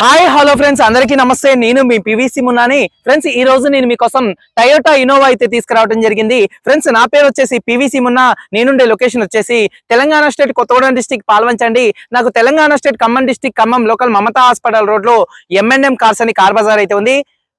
Hi hello friends. అందరికీ నమస్తే. నేను మీ పివిసి మున్నాని. ఫ్రెండ్స్ ఈ రోజు నేను మీకోసం టయోటా ఇనోవా అయితే తీసుకురావడం జరిగింది. ఫ్రెండ్స్ నా పేరు వచ్చేసి పివిసి మున్నా. నేనుండే లొకేషన్ వచ్చేసి తెలంగాణ స్టేట్ కొత్తగూడెం డిస్టిక్ పాల్వంచండి నాకు Telangana state Khammam district Khammam local Mamata hospital రోడ్లో ఎంఎన్ఎం కార్స్ అని కార్ బజార్ అయితే ఉంది.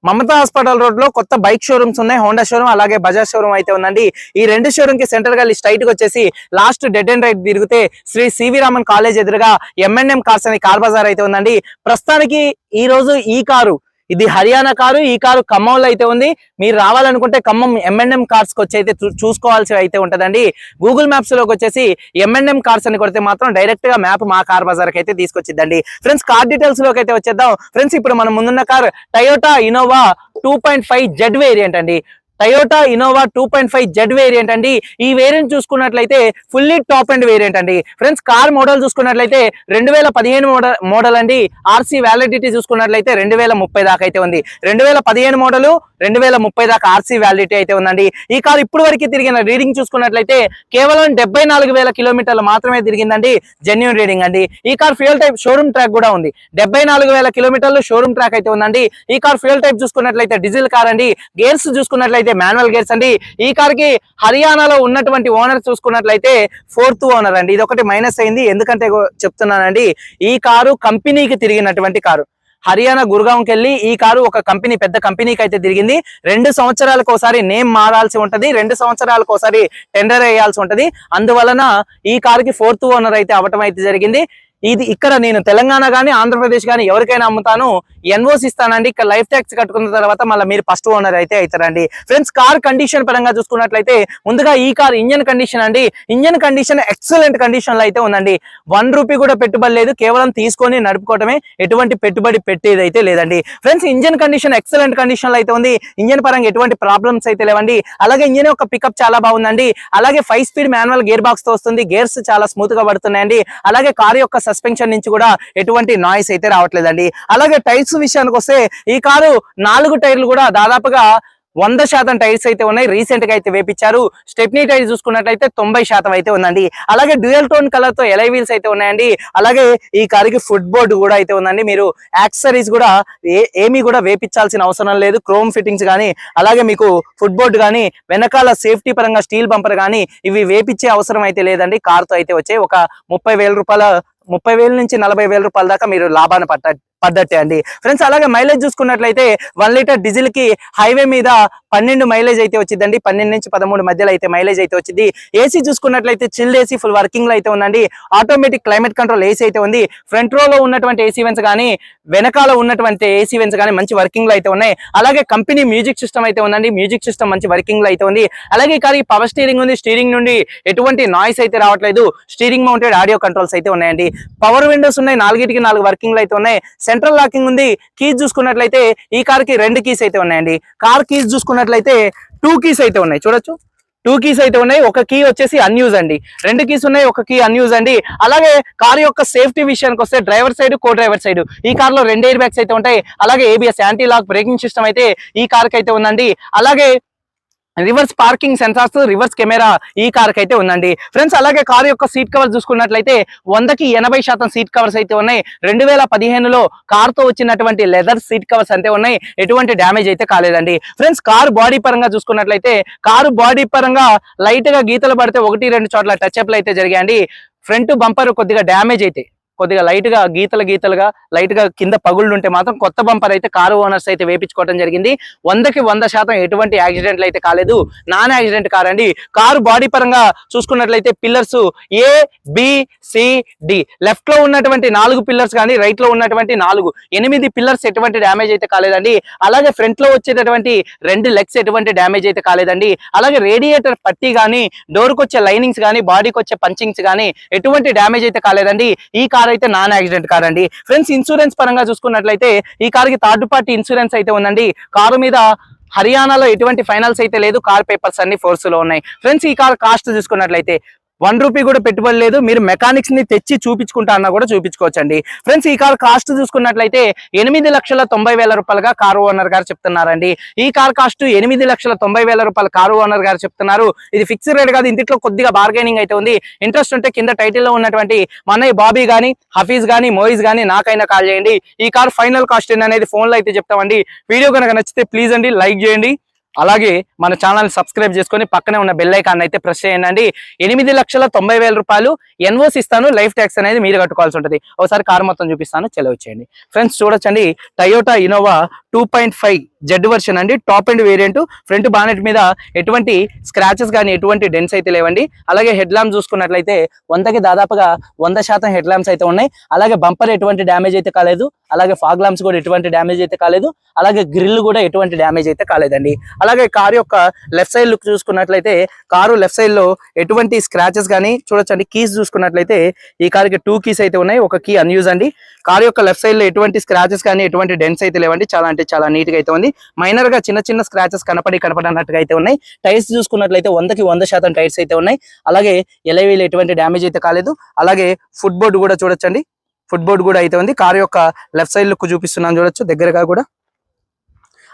మమతా హాస్పిటల్ రోడ్లో కొత్త బైక్ షోరూమ్స్ ఉన్నాయి. హోండా షోరూమ్ అలాగే బజాజ్ షోరూమ్ అయితే ఉందండి. ఈ రెండు షోరూమ్కి సెంటర్గా స్ట్రైట్గా వచ్చేసి లాస్ట్ డెడ్ అండ్ రైట్ తిరిగితే Shri C V Raman college ఎదురుగా ఎంఎన్ఎం కార్స్ అనే కార్ బజార్ అయితే ఉందండి. ప్రస్తుతానికి ఈ రోజు ఈ కారు ఇది హర్యానా కారు ఈ కారు ఖమ్మంలో అయితే ఉంది. మీరు రావాలనుకుంటే ఖమ్మం M&M ఎంఎన్ఎం కార్స్కి వచ్చి అయితే చూ- చూసుకోవాల్సి అయితే ఉంటుందండి. గూగుల్ మ్యాప్స్లోకి వచ్చేసి M&M ఎంఎన్ఎం కార్స్ అని కొడితే మాత్రం డైరెక్ట్గా మ్యాప్ మా కార్ బజార్కి అయితే తీసుకొచ్చిద్దండి. ఫ్రెండ్స్ కార్ డీటెయిల్స్లోకి అయితే వచ్చేద్దాం. ఫ్రెండ్స్ ఇప్పుడు మనం ముందున్న car Toyota Innova two point five Z variant అండి. Toyota Innova two point five Z variant అండి. ఈ వేరియంట్ చూసుకున్నట్లయితే ఫుల్లీ టాప్ అండ్ వేరియంట్ అండి. ఫ్రెండ్స్ కార్ మోడల్ చూసుకున్నట్లయితే రెండు వేల పదిహేను మోడల్ మోడల్ అండి. ఆర్సీ వ్యాలిడిటీ చూసుకున్నట్లయితే రెండు వేల ముప్పై దాకా అయితే ఉంది. రెండు వేల పదిహేను మోడల్ రెండు వేల ముప్పై దాకా ఆర్సీ వ్యాలిడిటీ అయితే ఉందండి. ఈ కార్ ఇప్పుడు వరకు తిరిగిన రీడింగ్ చూసుకున్నట్లయితే కేవలం డెబ్బై నాలుగు వేల కిలోమీటర్లు మాత్రమే తిరిగిందండి. జెన్యున్ రీడింగ్ అండి. ఈ car fuel type showroom track కూడా ఉంది. డెబ్బై నాలుగు వేల కిలోమీటర్లు షోరూమ్ ట్రాక్ అయితే ఉందండి. ఈ కార్ ఫ్యూల్ టైప్ చూసుకున్నట్లయితే డీజిల్ కార్ అండి. గేర్స్ చూసుకున్నట్లయితే మాన్యువల్ గేర్స్ అండి. ఈ కార్కి హర్యానాలో ఉన్నటువంటి ఓనర్ చూసుకున్నట్లయితే ఫోర్త్ ఓనర్ అండి. ఇది ఒకటి మైనస్ అయింది. ఎందుకంటే చెప్తున్నానండి ఈ కారు కంపెనీకి తిరిగినటువంటి కారు. హర్యానా గురుగాంకి వెళ్ళి ఈ కారు ఒక కంపెనీ పెద్ద కంపెనీకి అయితే తిరిగింది. రెండు సంవత్సరాలకు ఒకసారి నేమ్ మారాల్సి ఉంటది. రెండు సంవత్సరాలకు ఒకసారి టెండర్ వేయాల్సి ఉంటది. అందువలన ఈ కారుకి ఫోర్త్ ఓనర్ అయితే అవ్వటం అయితే జరిగింది. ఇది ఇక్కడ నేను తెలంగాణ కానీ ఆంధ్రప్రదేశ్ కానీ ఎవరికైనా అమ్ముతాను ఎన్ఓసి ఇస్తానండి. ఇక్కడ లైఫ్ ట్యాక్స్ కట్టుకున్న తర్వాత మళ్ళీ మీరు ఫస్ట్ ఓనర్ అయితే అవుతారండి ఫ్రెండ్స్ కార్ కండిషన్ పరంగా చూసుకున్నట్లయితే ముందుగా ఈ కార్ ఇంజన్ కండిషన్ అండి. ఇంజన్ కండిషన్ ఎక్సలెంట్ కండిషన్లో అయితే ఉందండి. వన్ రూపీ కూడా పెట్టుబడి లేదు. కేవలం తీసుకొని నడుపుకోవటమే ఎటువంటి పెట్టుబడి పెట్టేది అయితే లేదండి. ఫ్రెండ్స్ ఇంజన్ కండిషన్ ఎక్సలెంట్ కండిషన్లో అయితే ఉంది. ఇంజన్ పరంగా ఎటువంటి ప్రాబ్లమ్స్ అయితే లేవండి. అలాగే ఇంజన్ యొక్క పికప్ చాలా బాగుందండి. అలాగే ఫైవ్ స్పీడ్ మాన్యువల్ గేర్ బాక్స్తో వస్తుంది. గేర్స్ చాలా స్మూత్గా పడుతున్నాయండి. అలాగే కార్ యొక్క సస్పెన్షన్ నుంచి కూడా ఎటువంటి నాయిస్ అయితే రావట్లేదండి. అలాగే టైర్స్ విషయానికి వస్తే ఈ కారు నాలుగు టైర్లు కూడా దాదాపుగా వంద శాతం టైర్స్ అయితే ఉన్నాయి. రీసెంట్గా అయితే వేపించారు. స్టెప్నీ టైర్ చూసుకున్నట్లయితే తొంభై శాతం అయితే ఉందండి. అలాగే డ్యూయల్ టోన్ కలర్తో ఎలై వీల్స్ అయితే ఉన్నాయండి. అలాగే ఈ కారుకి ఫుట్ బోర్డు కూడా అయితే ఉందండి. మీరు యాక్సరీస్ కూడా ఏ ఏమీ కూడా వేపించాల్సిన అవసరం లేదు. క్రోమ్ ఫిట్టింగ్స్ కానీ అలాగే మీకు ఫుట్ బోర్డు కానీ వెనకాల సేఫ్టీ పరంగా స్టీల్ బంపర్ కానీ ఇవి వేపించే అవసరం అయితే లేదండి. కార్తో అయితే వచ్చే ఒక ముప్పై వేల రూపాయల ముప్పై వేల నుంచి నలభై వేల రూపాయల దాకా మీరు లాభాన్ని పట్ట పద్ధతి అండి. ఫ్రెండ్స్ అలాగే మైలేజ్ చూసుకున్నట్లయితే వన్ లీటర్ డీజిల్కి హైవే మీద పన్నెండు మైలేజ్ అయితే వచ్చిందండి. పన్నెండు నుంచి పదమూడు మధ్యలో అయితే మైలేజ్ అయితే వచ్చింది. ఏసీ చూసుకున్నట్లయితే చిల్డ్ ఏసీ ఫుల్ వర్కింగ్లో అయితే ఉందండి. ఆటోమేటిక్ క్లైమేట్ కంట్రోల్ ఏసీ అయితే ఉంది. ఫ్రంట్ రో లో ఉన్నటువంటి ఏసీ వెన్స్ కానీ వెనకాల ఉన్నటువంటి ఏసీ వెన్స్ కానీ మంచి వర్కింగ్లో అయితే ఉన్నాయి. అలాగే కంపెనీ మ్యూజిక్ సిస్టమ్ అయితే ఉందండి. మ్యూజిక్ సిస్టమ్ మంచి వర్కింగ్లో అయితే ఉంది. అలాగే కానీ పవర్ స్టీరింగ్ ఉంది. స్టీరింగ్ నుండి ఎటువంటి నాయిస్ అయితే రావట్లేదు. స్టీరింగ్ మౌంటెడ్ ఆడియో కంట్రోల్స్ అయితే ఉన్నాయండి. పవర్ విండోస్ ఉన్నాయి. నాలుగిటికి నాలుగు వర్కింగ్లో అయితే ఉన్నాయి. సెంట్రల్ లాకింగ్ ఉంది. కీస్ చూసుకున్నట్లయితే ఈ కార్కి రెండు కీస్ అయితే ఉన్నాయండి. కార్ కీస్ చూసుకున్నట్లయితే టూ కీస్ అయితే ఉన్నాయి. చూడొచ్చు? టూ కీస్ అయితే ఉన్నాయి. ఒక కీ వచ్చేసి అన్యూజ్ అండి. రెండు కీస్ ఉన్నాయి ఒక కీ అన్యూజ్ అండి. అలాగే కార్ యొక్క సేఫ్టీ విషయానికి వస్తే driver side co driver side ఈ కార్లో రెండు ఎయిర్ బ్యాగ్స్ అయితే ఉంటాయి. అలాగే ABS anti lock braking system అయితే ఈ కార్కి అయితే ఉందండి. అలాగే reverse parking sensors reverse camera ఈ కార్ అయితే ఉందండి. ఫ్రెండ్స్ అలాగే కార్ యొక్క సీట్ కవర్ చూసుకున్నట్లయితే వందకి ఎనభై శాతం సీట్ కవర్స్ అయితే ఉన్నాయి. రెండు వేల పదిహేనులో కార్తో వచ్చినటువంటి లెదర్ సీట్ కవర్స్ అంతే ఉన్నాయి. ఎటువంటి డ్యామేజ్ అయితే కాలేదండి. ఫ్రెండ్స్ కార్ బాడీ పరంగా చూసుకున్నట్లయితే కారు బాడీ పరంగా లైట్గా గీతలు పడితే ఒకటి రెండు చోట్ల టచ్ అప్లు అయితే జరిగాయండి. ఫ్రంట్ బంపర్ కొద్దిగా డ్యామేజ్ అయితే కొద్దిగా లైట్గా గీతలు గీతలుగా లైట్గా కింద పగుళ్ళు ఉంటే మాత్రం కొత్త బంపర్ అయితే కారు ఓనర్స్ అయితే వేపించుకోవడం జరిగింది. వందకి వంద శాతం ఎటువంటి యాక్సిడెంట్లు అయితే కాలేదు. నాన్ యాక్సిడెంట్ కార్ అండి. కారు బాడీ పరంగా చూసుకున్నట్లయితే pillars A B C D లెఫ్ట్లో ఉన్నటువంటి నాలుగు పిల్లర్స్ కానీ రైట్లో ఉన్నటువంటి నాలుగు. ఎనిమిది పిల్లర్స్ ఎటువంటి డ్యామేజ్ అయితే కాలేదండి. అలాగే ఫ్రంట్లో వచ్చేటటువంటి రెండు లెగ్స్ ఎటువంటి డ్యామేజ్ అయితే కాలేదండి. అలాగే రేడియేటర్ పట్టి కానీ డోర్కి వచ్చే లైనింగ్స్ కానీ బాడీకి వచ్చే పంచింగ్స్ కానీ ఎటువంటి డ్యామేజ్ అయితే కాలేదండి. ఈ కార్ అయితే నాన్ యాక్సిడెంట్ కార్ అండి ఫ్రెండ్స్ ఇన్సూరెన్స్ పరంగా చూసుకున్నట్లయితే ఈ కార్కి థర్డ్ పార్టీ ఇన్సూరెన్స్ అయితే ఉందండి. కారు మీద హర్యానాలో ఎటువంటి ఫైనల్స్ అయితే లేదు. కార్ పేపర్స్ అన్ని ఫోర్స్లో ఉన్నాయి. ఫ్రెండ్స్ ఈ కార్ కాస్ట్ చూసుకున్నట్లయితే వన్ రూపీ కూడా పెట్టుబడి లేదు. మీరు మెకానిక్స్ని తెచ్చి చూపించుకుంటా అన్నా కూడా చూపించుకోవచ్చండి. ఫ్రెండ్స్ ఈ కార్ కాస్ట్ చూసుకున్నట్లయితే ఎనిమిది లక్షల తొంభై వేల రూపాయలుగా కారు ఓనర్ గారు చెప్తున్నారండి. ఈ కార్ కాస్ట్ ఎనిమిది లక్షల తొంభై వేల రూపాయలు కారు ఓనర్ గారు చెప్తున్నారు. ఇది ఫిక్స్డ్ రేట్ కాదు ఇంటిలో కొద్దిగా బార్గెనింగ్ అయితే ఉంది. ఇంట్రెస్ట్ ఉంటే కింద టైటిల్లో ఉన్నటువంటి మన బాబీ గానీ హఫీజ్ గానీ మోయిజ్ గానీ నాకైనా కాల్ చేయండి. ఈ కార్ ఫైనల్ కాస్ట్ ఏంటనేది ఫోన్లో అయితే చెప్తామండి. వీడియో కనుక నచ్చితే ప్లీజ్ అండి లైక్ చేయండి. అలాగే మన ఛానల్ సబ్స్క్రైబ్ చేసుకొని పక్కనే ఉన్న బెల్ ఐకాన్ అయితే ప్రెస్ చేయండి. ఎనిమిది లక్షల తొంభై వేల రూపాయలు ఎన్ఓస్ ఇస్తాను. లైఫ్ ట్యాక్స్ అనేది మీరు కట్టుకోవాల్సి ఉంటుంది. ఒకసారి కారు మొత్తం చూపిస్తాను. చెలవు చేయండి ఫ్రెండ్స్ చూడొచ్చండి. Toyota Innova two point five Z version అండి. Top end variant front bonnet మీద ఎటువంటి స్క్రాచెస్ కానీ ఎటువంటి డెన్స్ అయితే లేవండి. అలాగే హెడ్ ల్యాంప్ చూసుకున్నట్లయితే వందకి దాదాపుగా వంద శాతం హెడ్ ల్యాంప్స్ అయితే ఉన్నాయి. అలాగే బంపర్ ఎటువంటి డ్యామేజ్ అయితే కాలేదు. అలాగే ఫాగ్ ల్యాంప్స్ కూడా ఎటువంటి డ్యామేజ్ అయితే కాలేదు. అలాగే గ్రిల్ కూడా ఎటువంటి డ్యామేజ్ అయితే కాలేదండి. అలాగే కారు యొక్క లెఫ్ట్ సైడ్ లుక్ చూసుకున్నట్లయితే కారు లెఫ్ట్ సైడ్లో ఎటువంటి స్క్రాచెస్ కానీ చూడొచ్చండి కీస్ చూసుకున్నట్లయితే ఈ కారుకి టూ కీస్ అయితే ఉన్నాయి. ఒక కీ అన్యూజ్ అండి. కారు యొక్క లెఫ్ట్ సైడ్లో ఎటువంటి స్క్రాచెస్ కానీ ఎటువంటి డెన్స్ అయితే లేవండి. చాలా అంటే చాలా నీట్గా అయితే ఉంది. మైనర్గా చిన్న చిన్న స్క్రాచెస్ కనపడి కనపడనట్టుగా అయితే ఉన్నాయి. టైర్స్ చూసుకున్నట్లయితే వందకి వంద శాతం టైర్స్ అయితే ఉన్నాయి. అలాగే ఎలవీలు ఎటువంటి డ్యామేజ్ అయితే కాలేదు. అలాగే ఫుట్ బోర్డు కూడా చూడొచ్చండి. ఫుట్ బోర్డు కూడా అయితే ఉంది. కారు యొక్క లెఫ్ట్ సైడ్ లుక్ చూపిస్తున్నాను చూడొచ్చు. దగ్గరగా కూడా.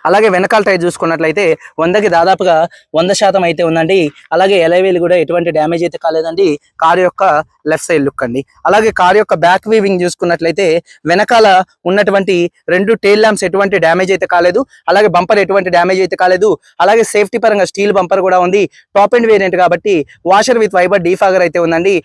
అలాగే వెనకాల టైర్ చూసుకున్నట్లయితే వందకి దాదాపుగా వంద శాతం అయితే ఉందండి. అలాగే ఎలవేలు కూడా ఎటువంటి డ్యామేజ్ అయితే కాలేదండి. కారు యొక్క లెఫ్ట్ సైడ్ లుక్ అండి. అలాగే కారు యొక్క బ్యాక్ వీవింగ్ చూసుకున్నట్లయితే వెనకాల ఉన్నటువంటి రెండు టైల్ ల్యాంప్స్ ఎటువంటి డ్యామేజ్ అయితే కాలేదు. అలాగే బంపర్ ఎటువంటి డ్యామేజ్ అయితే కాలేదు. అలాగే సేఫ్టీ పరంగా స్టీల్ బంపర్ కూడా ఉంది. టాప్ అండ్ వేరియంట్ కాబట్టి వాషర్ విత్ వైబర్ డీఫాగర్ అయితే ఉందండి.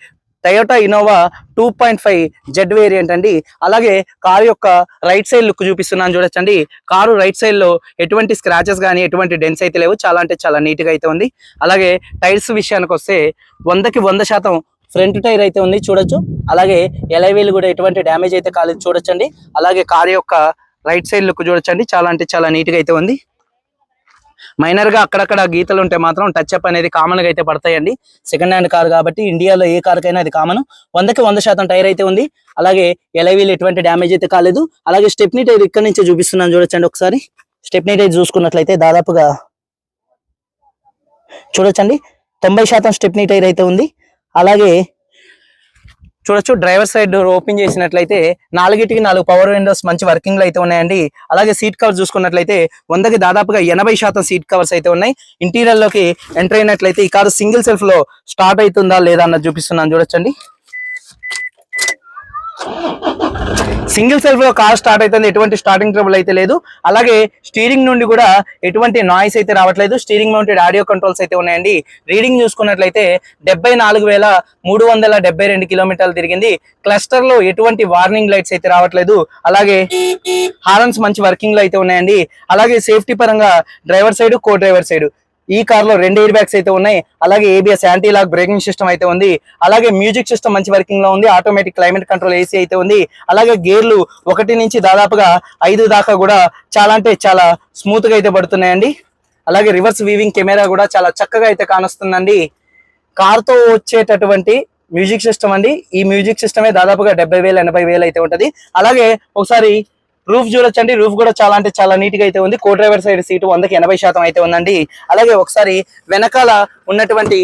Toyota Innova two point five Z variant అండి. అలాగే కారు యొక్క రైట్ సైడ్ లుక్ చూపిస్తున్నాను చూడొచ్చండి. కారు రైట్ సైడ్లో ఎటువంటి స్క్రాచెస్ కానీ ఎటువంటి డెన్స్ అయితే లేవు. చాలా అంటే చాలా నీట్గా అయితే ఉంది. అలాగే టైర్స్ విషయానికి వస్తే వందకి వంద శాతం ఫ్రంట్ టైర్ అయితే ఉంది చూడొచ్చు. అలాగే ఎలైవీల్ కూడా ఎటువంటి డ్యామేజ్ అయితే కాలేదు చూడొచ్చండి. అలాగే కారు యొక్క రైట్ సైడ్ లుక్ చూడొచ్చండి. చాలా అంటే చాలా నీట్గా అయితే ఉంది. మైనర్గా అక్కడక్కడ గీతలు ఉంటే మాత్రం టచ్ అప్ అనేది కామన్గా అయితే పడతాయండి. సెకండ్ హ్యాండ్ కార్ కాబట్టి ఇండియాలో ఏ కార్కైనా అది కామన్ వందకి వంద శాతం టైర్ అయితే ఉంది. అలాగే ఎలవీలు ఎటువంటి డ్యామేజ్ అయితే కాలేదు. అలాగే స్టెప్నీ టైర్ ఇక్కడ నుంచి చూపిస్తున్నాను చూడొచ్చండి ఒకసారి. స్టెప్నీ టైర్ చూసుకున్నట్లయితే దాదాపుగా చూడొచ్చండి. తొంభై శాతం స్టెప్నీ టైర్ అయితే ఉంది. అలాగే చూడొచ్చు డ్రైవర్ సైడ్ డోర్ ఓపెన్ చేసినట్లయితే నాలుగిటికి నాలుగు పవర్ విండోస్ మంచి వర్కింగ్లో అయితే ఉన్నాయండి. అలాగే సీట్ కవర్ చూసుకున్నట్లయితే వందకి దాదాపుగా ఎనభై శాతం సీట్ కవర్స్ అయితే ఉన్నాయి. ఇంటీరియర్లోకి ఎంటర్ అయినట్లయితే ఈ కారు సింగిల్ సెల్ఫ్లో స్టార్ట్ అవుతుందా లేదా అన్నది చూపిస్తున్నాను. చూడొచ్చండి. సింగిల్ సెల్ఫ్లో కార్ స్టార్ట్ అవుతుంది ఎటువంటి స్టార్టింగ్ ట్రబుల్ అయితే లేదు. అలాగే స్టీరింగ్ నుండి కూడా ఎటువంటి నాయిస్ అయితే రావట్లేదు. స్టీరింగ్ మౌంటెడ్ ఆడియో కంట్రోల్స్ అయితే ఉన్నాయండి. రీడింగ్ చూసుకున్నట్లయితే డెబ్బై నాలుగు వేల మూడు వందల డెబ్బై రెండు కిలోమీటర్లు తిరిగింది. క్లస్టర్లో ఎటువంటి వార్నింగ్ లైట్స్ అయితే రావట్లేదు. అలాగే హారన్స్ మంచి వర్కింగ్లో అయితే ఉన్నాయండి. అలాగే సేఫ్టీ పరంగా driver side co driver side. ఈ కార్లో రెండు ఎయిర్ బ్యాగ్స్ అయితే ఉన్నాయి. అలాగే ABS anti lock braking system అయితే ఉంది. అలాగే మ్యూజిక్ సిస్టమ్ మంచి వర్కింగ్లో ఉంది. ఆటోమేటిక్ క్లైమేట్ కంట్రోల్ ఏసీ అయితే ఉంది. అలాగే గేర్లు ఒకటి నుంచి దాదాపుగా ఐదు దాకా కూడా చాలా అంటే చాలా స్మూత్గా అయితే పడుతున్నాయండి. అలాగే రివర్స్ వీవింగ్ కెమెరా కూడా చాలా చక్కగా అయితే కానొస్తుందండి. కార్తో వచ్చేటటువంటి మ్యూజిక్ సిస్టమ్ అండి. ఈ మ్యూజిక్ సిస్టమే దాదాపుగా డెబ్బై వేలు ఎనభై వేలు అయితే ఉంటుంది. అలాగే ఒకసారి రూఫ్ చూడొచ్చండి. రూఫ్ కూడా చాలా అంటే చాలా నీట్గా అయితే ఉంది. కో డ్రైవర్ సైడ్ సీటు వందకి ఎనభై శాతం అయితే ఉందండి. అలాగే ఒకసారి వెనకాల ఉన్నటువంటి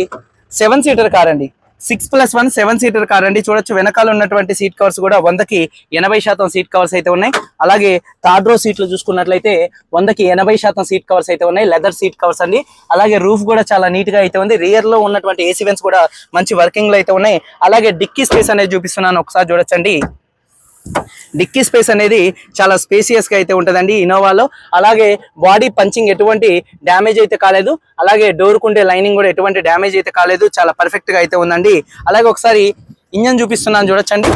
సెవెన్ సీటర్ కార్ అండి. Six plus one seven seater car అండి. చూడొచ్చు వెనకాల ఉన్నటువంటి సీట్ కవర్స్ కూడా వందకి ఎనభై శాతం సీట్ కవర్స్ అయితే ఉన్నాయి. అలాగే థర్డ్ రో సీట్లు చూసుకున్నట్లయితే వందకి ఎనభై శాతం సీట్ కవర్స్ అయితే ఉన్నాయి. లెదర్ సీట్ కవర్స్ అండి. అలాగే రూఫ్ కూడా చాలా నీట్గా అయితే ఉంది. రియర్లో ఉన్నటువంటి ఏసీ వెన్స్ కూడా మంచి వర్కింగ్లో అయితే ఉన్నాయి. అలాగే డిక్కీ స్పేస్ అనేది చూపిస్తున్నాను. ఒకసారి చూడొచ్చండి. డిక్కీ స్పేస్ అనేది చాలా స్పేసియస్గా అయితే ఉంటుందండి ఇన్నోవాలో. అలాగే బాడీ పంచింగ్ ఎటువంటి డ్యామేజ్ అయితే కాలేదు. అలాగే డోర్కుండే లైనింగ్ కూడా ఎటువంటి డ్యామేజ్ అయితే కాలేదు. చాలా పర్ఫెక్ట్గా అయితే ఉందండి. అలాగే ఒకసారి ఇంజన్ చూపిస్తున్నాను చూడొచ్చండి.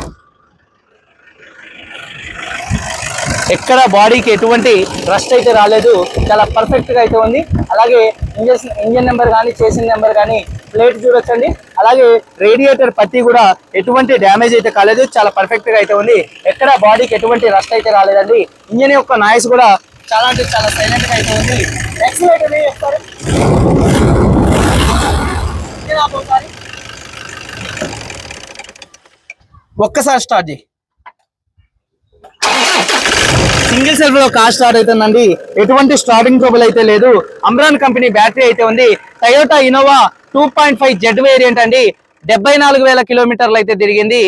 ఎక్కడ బాడీకి ఎటువంటి రస్ట్ అయితే రాలేదు. చాలా పర్ఫెక్ట్గా అయితే ఉంది. అలాగే ఇంజన్ ఇంజన్ నెంబర్ కానీ చేసిన నెంబర్ కానీ ప్లేట్ చూడొచ్చండి. అలాగే రేడియేటర్ పత్తి కూడా ఎటువంటి డ్యామేజ్ అయితే కాలేదు. చాలా పర్ఫెక్ట్గా అయితే ఉంది. ఎక్కడ బాడీకి ఎటువంటి రస్ట్ అయితే రాలేదండి. ఇంజన్ యొక్క నాయిస్ కూడా చాలా అంటే చాలా సైలెంట్గా అయితే ఉంది. ఎక్సలేటర్ చెప్తారు ఒక్కసారి స్టార్ట్ చేయి. సింగిల్ సెల్ఫ్లో కార్ స్టార్ట్ అవుతుందండి. ఎటువంటి స్టార్టింగ్ ట్రబుల్ అయితే లేదు. అమ్రాన్ కంపెనీ బ్యాటరీ అయితే ఉంది. Toyota Innova two point five Z variant అండి. డెబ్బై నాలుగు వేల కిలోమీటర్లు అయితే తిరిగింది.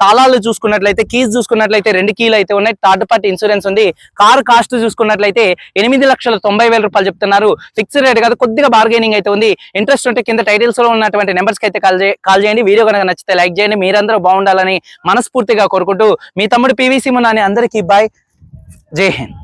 తాళాలు చూసుకున్నట్లయితే కీస్ చూసుకున్నట్లయితే రెండు కీలు అయితే ఉన్నాయి. థర్డ్ పార్టీ ఇన్సూరెన్స్ ఉంది. కార్ కాస్ట్ చూసుకున్నట్లయితే ఎనిమిది లక్షల తొంభై వేల రూపాయలు చెప్తున్నారు. ఫిక్స్డ్ రేట్ కాదు కొద్దిగా బార్గెనింగ్ అయితే ఉంది. ఇంట్రెస్ట్ ఉంటే కింద టైటిల్స్లో ఉన్నటువంటి నెంబర్స్కి అయితే కాల్ కాల్ చేయండి. వీడియో కనుక నచ్చితే లైక్ చేయండి. మీరందరూ బాగుండాలని మనస్ఫూర్తిగా కోరుకుంటూ మీ తమ్ముడు పీవీసీ మున్నాని అందరికీ బాయ్ జై హింద్.